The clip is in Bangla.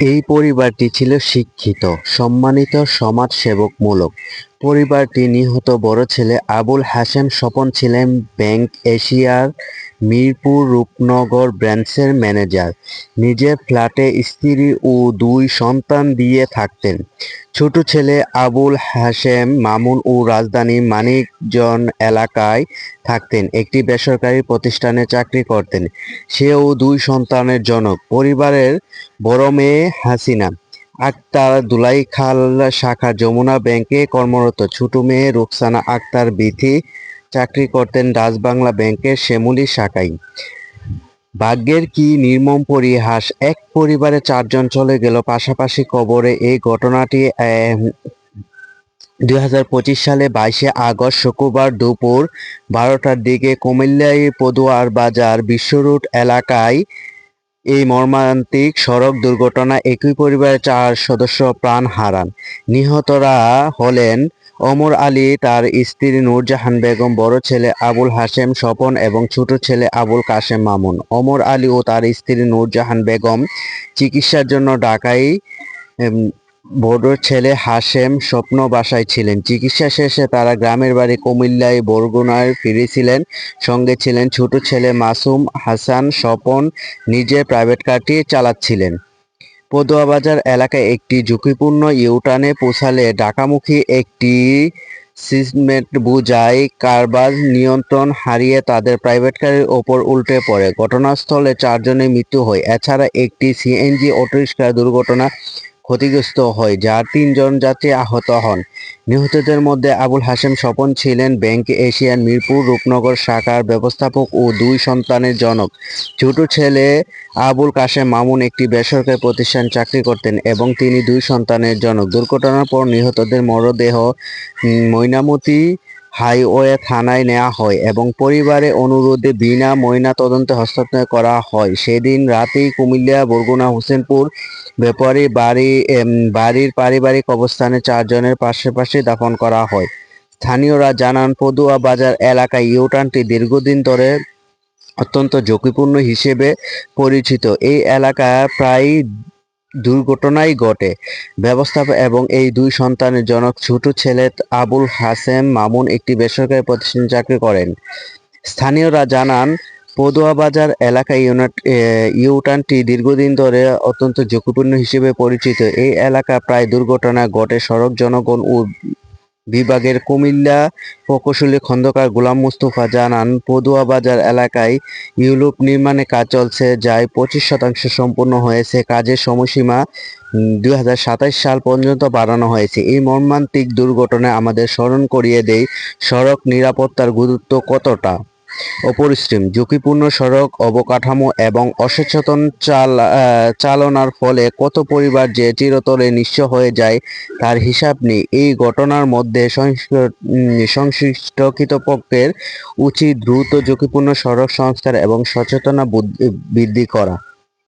এই পরিবারটি ছিল শিক্ষিত, সম্মানিত সমাজসেবকমূলক। পরিবারটি নিহত বড় ছেলে আবুল হাসেম স্বপন ছিলেন ব্যাংক এশিয়ার মিরপুর রূপনগর ব্রাঞ্চের ম্যানেজার। নিজের ফ্ল্যাটে স্ত্রী ও দুই সন্তান দিয়ে থাকতেন। ছোট ছেলে আবুল হাশেম মামুন ও রাজধানী মানিকজন এলাকায় থাকতেন একটি বেসরকারি প্রতিষ্ঠানে চাকরি করতেন। সে ও দুই সন্তানের জনক। পরিবারের বড় মেয়ে হাসিনা আক্তার দুলাইখাল শাখা যমুনা ব্যাংকে কর্মরত। ছোট মেয়ে রুকসানা আক্তার বিথি চাকরি করতেন ডাচবাংলা ব্যাংকের শ্যামলী শাখায়। ভাগ্যের কি নির্মম পরিহাস, এক পরিবারে চারজন চলে গেল, পাশাপাশি কবরে এই ঘটনাটি দুই হাজার পঁচিশ সালে বাইশে আগস্ট শুক্রবার দুপুর বারোটার দিকে কুমিল্লায় পদুয়ার বাজার বিশ্বরুট এলাকায় এই মর্মান্তিক সড়ক দুর্ঘটনা একই পরিবারের চার সদস্য প্রাণ হারান নিহতরা হলেন ওমর আলী, তার স্ত্রী নূরজাহান বেগম, বড় ছেলে আবুল হাশেম স্বপন এবং ছোট ছেলে আবুল কাশেম মামুন। ওমর আলী ও তার স্ত্রী নূরজাহান বেগম চিকিৎসার জন্য ঢাকায় বড় ছেলে হাশেম স্বপ্ন বাসায় ছিলেন। চিকিৎসা শেষে তারা গ্রামের বাড়ি কুমিল্লায় বরগুনায় ফিরেছিলেন। সঙ্গে ছিলেন ছোট ছেলে মাসুম হাসান স্বপন, নিজে প্রাইভেট কারটি চালাচ্ছিলেন। পদুয়া বাজার এলাকায় একটি ঝুঁকিপূর্ণ ইউটানে পৌঁছালে ঢাকামুখী একটি সিসমেট বুঝাই কারবাজ নিয়ন্ত্রণ হারিয়ে তাদের প্রাইভেট কারের ওপর উল্টে পড়ে। ঘটনাস্থলে চারজনের মৃত্যু হয়। এছাড়া একটি সিএনজি অটোরিক্সা দুর্ঘটনা ক্ষতিগ্রস্ত হয় যার তিনজন যাত্রী আহত হন। নিহতদের মধ্যে আবুল হাশেম স্বপন ছিলেন ব্যাংক এশিয়ান মিরপুর রূপনগর শাখার ব্যবস্থাপক ও দুই সন্তানের জনক। ছোট ছেলে আবুল কাশেম মামুন একটি বেসরকারি প্রতিষ্ঠান চাকরি করতেন এবং তিনি দুই সন্তানের জনক। দুর্ঘটনার পর নিহতদের মরদেহ ময়নামতি হাইওয়ে থানায় নেওয়া হয় এবং পরিবারের অনুরোধে বিনা ময়না তদন্তে হস্তান্তর করা হয়। সেদিন রাতেই কুমিল্লা, বরগুনা, হোসেনপুর ব্যাপারী বাড়ি বাড়ির পারিবারিক অবস্থানে চারজনের পাশাপাশি দাফন করা হয়। স্থানীয়রা জানান, পদুয়া বাজার এলাকায় ইউটার্নটি দীর্ঘদিন ধরে অত্যন্ত ঝুঁকিপূর্ণ হিসেবে পরিচিত। এই এলাকা প্রায় দুর্ঘটনাই ঘটে। ব্যবস্থাপক এবং এই দুই সন্তানের জনক ছোট ছেলে আবুল হাসেম মামুন একটি বেসরকারি প্রতিষ্ঠানে চাকরি করেন। স্থানীয়রা জানান পদুয়া বাজার এলাকায় ইউনাট ইউটানটি দীর্ঘদিন ধরে অত্যন্ত ঝুঁকিপূর্ণ হিসেবে পরিচিত। এই এলাকা প্রায় দুর্ঘটনা ঘটে সড়ক জনগণ ও বিভাগের কুমিল্লা, প্রকৌশলী খন্দকার গোলাম মুস্তফা জানান, পদুয়া বাজার এলাকায় ইউলুপ নির্মাণে কাজ চলছে যায় পঁচিশ শতাংশ সম্পূর্ণ হয়েছে। কাজের সময়সীমা দুই সাল পর্যন্ত বাড়ানো হয়েছে। এই মর্মান্তিক দুর্ঘটনায় আমাদের স্মরণ করিয়ে দেয়, সড়ক নিরাপত্তার গুরুত্ব কতটা? অপরিসীম। ঝুঁকিপূর্ণ সড়ক, অবকাঠামো এবং অসচেতন চালনার ফলে কত পরিবার যে চিরতরে নিঃস্ব হয়ে যায় তার হিসাব নেই। এই ঘটনার মধ্যে সংশ্লিষ্ট কৃতপক্ষের উচিত দ্রুত ঝুঁকিপূর্ণ সড়ক সংস্কার এবং সচেতনা বৃদ্ধি করা।